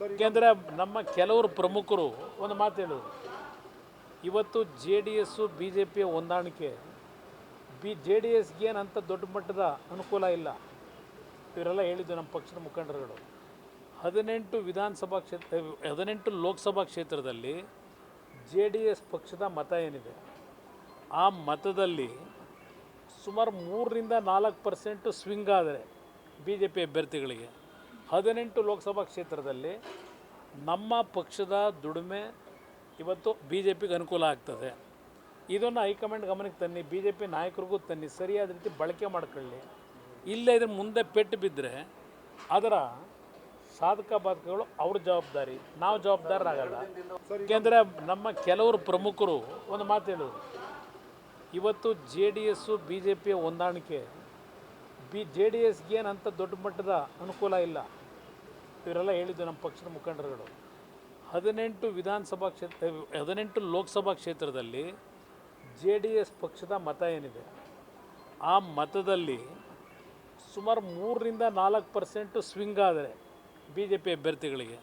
ಯಾಕೆಂದರೆ ನಮ್ಮ ಕೆಲವರು ಪ್ರಮುಖರು ಒಂದು ಮಾತು ಹೇಳಿದ್ರು ಇವತ್ತು J D S B J ಪಿಯ ಹೊಂದಾಣಿಕೆ, ಬಿ ಜೆ ಡಿ ಎಸ್ಗೆ ಅಂತ ದೊಡ್ಡ ಮಟ್ಟದ ಅನುಕೂಲ ಇಲ್ಲ. ಇವರೆಲ್ಲ ಹೇಳಿದ್ದು ನಮ್ಮ ಪಕ್ಷದ ಮುಖಂಡರುಗಳು. ಹದಿನೆಂಟು ವಿಧಾನಸಭಾ ಕ್ಷೇತ್ರ ಹದಿನೆಂಟು ಲೋಕಸಭಾ ಕ್ಷೇತ್ರದಲ್ಲಿ ಜೆ ಡಿ ಎಸ್ ಪಕ್ಷದ ಮತ ಏನಿದೆ? ಆ ಮತದಲ್ಲಿ ಸುಮಾರು ಮೂರರಿಂದ ನಾಲ್ಕು ಪರ್ಸೆಂಟು ಸ್ವಿಂಗ್ ಆದರೆ ಬಿ ಜೆ ಪಿ ಅಭ್ಯರ್ಥಿಗಳಿಗೆ. ಹದಿನೆಂಟು ಲೋಕಸಭಾ ಕ್ಷೇತ್ರದಲ್ಲಿ ನಮ್ಮ ಪಕ್ಷದ ದುಡಿಮೆ ಇವತ್ತು ಬಿ ಜೆ ಪಿಗೆ ಅನುಕೂಲ ಆಗ್ತದೆ. ಇದನ್ನು ಹೈಕಮಾಂಡ್ ಗಮನಕ್ಕೆ ತನ್ನಿ ಬಿ ಜೆ ಪಿ ನಾಯಕರಿಗೂ ತನ್ನಿ, ಸರಿಯಾದ ರೀತಿ ಬಳಕೆ ಮಾಡ್ಕೊಳ್ಳಿ. ಇಲ್ಲೇ ಇದ್ರ ಮುಂದೆ ಪೆಟ್ಟು ಬಿದ್ದರೆ ಅದರ ಸಾಧಕ ಬಾಧಕಗಳು ಅವ್ರ ಜವಾಬ್ದಾರಿ. ನಾವು ಜವಾಬ್ದಾರರಾಗಲ್ಲ. ಏಕೆಂದರೆ ನಮ್ಮ ಕೆಲವರು ಪ್ರಮುಖರು ಒಂದು ಮಾತು ಹೇಳೋದು, ಇವತ್ತು J D S B J ಪಿಯ ಹೊಂದಾಣಿಕೆ ಬಿ ಜೆ ಡಿ ಎಸ್ಗೆ ಏನಂತ ದೊಡ್ಡ ಮಟ್ಟದ ಅನುಕೂಲ ಇಲ್ಲ. ಇವರೆಲ್ಲ ಹೇಳಿದ್ದು ನಮ್ಮ ಪಕ್ಷದ ಮುಖಂಡರುಗಳು. ಹದಿನೆಂಟು ವಿಧಾನಸಭಾ ಕ್ಷೇತ್ರ, ಹದಿನೆಂಟು ಲೋಕಸಭಾ ಕ್ಷೇತ್ರದಲ್ಲಿ ಜೆ ಡಿ ಎಸ್ ಪಕ್ಷದ ಮತ ಏನಿದೆ? ಆ ಮತದಲ್ಲಿ ಸುಮಾರು ಮೂರರಿಂದ ನಾಲ್ಕು ಪರ್ಸೆಂಟು ಸ್ವಿಂಗ್ ಆದರೆ ಬಿ ಜೆ ಪಿ ಅಭ್ಯರ್ಥಿಗಳಿಗೆ.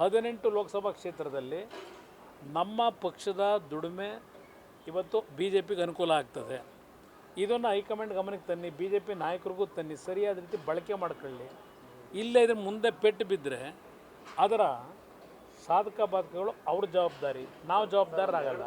ಹದಿನೆಂಟು ಲೋಕಸಭಾ ಕ್ಷೇತ್ರದಲ್ಲಿ ನಮ್ಮ ಪಕ್ಷದ ದುಡಿಮೆ ಇವತ್ತು ಬಿ ಜೆ ಪಿಗೆ ಅನುಕೂಲ ಆಗ್ತದೆ. ಇದನ್ನು ಹೈಕಮಾಂಡ್ ಗಮನಕ್ಕೆ ತನ್ನಿ ಬಿ ಜೆ ಪಿ ನಾಯಕರಿಗೂ ತನ್ನಿ, ಸರಿಯಾದ ರೀತಿ ಬಳಕೆ ಮಾಡ್ಕೊಳ್ಳಿ. ಇಲ್ಲೇ ಇದ್ರ ಮುಂದೆ ಪೆಟ್ಟು ಬಿದ್ದರೆ ಅದರ ಸಾಧಕ ಬಾಧಕಗಳು ಅವ್ರ ಜವಾಬ್ದಾರಿ. ನಾವು ಜವಾಬ್ದಾರರಾಗಲ್ಲ.